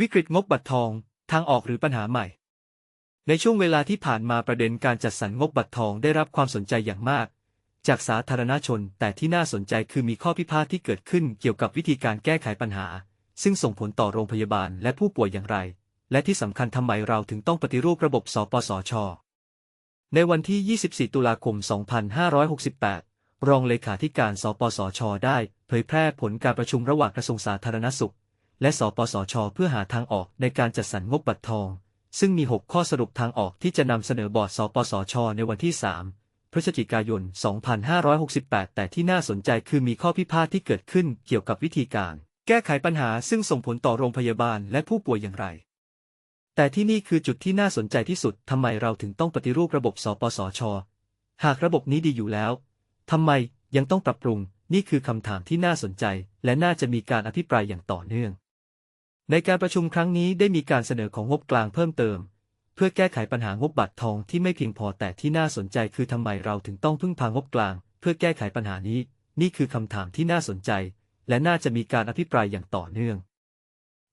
วิกฤตงบบัตรทอง ทางออกหรือปัญหาใหม่ ในช่วงเวลาที่ผ่านมาประเด็นการจัดสรรงบบัตรทองได้รับความสนใจอย่างมาก จากสาธารณชน แต่ที่น่าสนใจคือมีข้อพิพาทที่เกิดขึ้นเกี่ยวกับวิธีการแก้ไขปัญหา ซึ่งส่งผลต่อโรงพยาบาลและผู้ป่วยอย่างไร และที่สำคัญทำไมเราถึงต้องปฏิรูประบบสปสช ในวันที่ 24 ตุลาคม 2568 รองเลขาธิการ สปสช ได้ เผยแพร่ผลการประชุมระหว่างกระทรวงสาธารณสุข และสปสช เพื่อหาทางออกในการจัดสรรงบบัตรทอง ซึ่งมี 6 ข้อสรุปทางออกที่จะนำเสนอบอร์ดสปสช ในวันที่ 3 พฤศจิกายน 2568 แต่ที่น่าสนใจคือมีข้อพิพาทที่เกิดขึ้นเกี่ยวกับวิธีการ แก้ไขปัญหาซึ่งส่งผลต่อโรงพยาบาลและผู้ป่วยอย่างไร แต่ที่นี่คือจุดที่น่าสนใจที่สุดทำไมเราถึงต้องปฏิรูประบบ สปสช หากระบบนี้ดีอยู่แล้วทำไมยังต้องปรับปรุงนี่คือคำถามที่น่าสนใจ และน่าจะมีการอภิปรายอย่างต่อเนื่อง ในการประชุมครั้งนี้ได้มีการเสนอของงบกลางเพิ่มเติม เพื่อแก้ไขปัญหางบบัตรทองที่ไม่เพียงพอแต่ที่น่าสนใจคือทำไมเราถึงต้องพึ่งพางบกลาง เพื่อแก้ไขปัญหานี้ นี่คือคำถามที่น่าสนใจ และน่าจะมีการอภิปรายอย่างต่อเนื่อง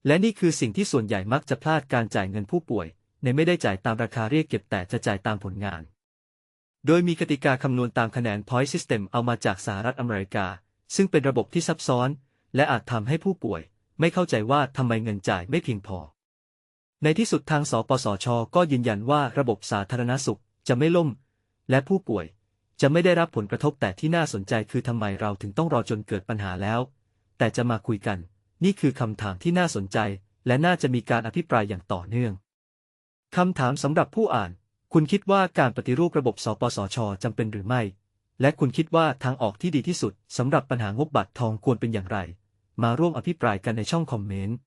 และนี่คือสิ่งที่ส่วนใหญ่มักจะพลาดการจ่ายเงินผู้ป่วย ในไม่ได้จ่ายตามราคาเรียกเก็บแต่จะจ่ายตามผลงาน โดยมีกติกาคำนวณตามคะแนน Point System เอามาจากสหรัฐอเมริกา ซึ่งเป็นระบบที่ซับซ้อน และอาจทำให้ผู้ป่วย ไม่เข้าใจว่าทำไมเงินจ่ายไม่เพียงพอ ในที่สุดทางสปสช ก็ยืนยันว่าระบบสาธารณสุขจะไม่ล่ม และผู้ป่วยจะไม่ได้รับผลกระทบแต่ที่น่าสนใจคือทำไมเราถึงต้องรอจนเกิดปัญหาแล้ว แต่จะมาคุยกัน นี่คือคำถามที่น่าสนใจ และน่าจะมีการอภิปรายอย่างต่อเนื่องคำถามสำหรับผู้อ่าน คุณคิดว่าการปฏิรูประบบสปสชจำเป็นหรือไม่ และคุณคิดว่าทางออกที่ดีที่สุดสำหรับปัญหางบบัตรทองควรเป็นอย่างไร มาร่วมอภิปรายกันในช่องคอมเมนต์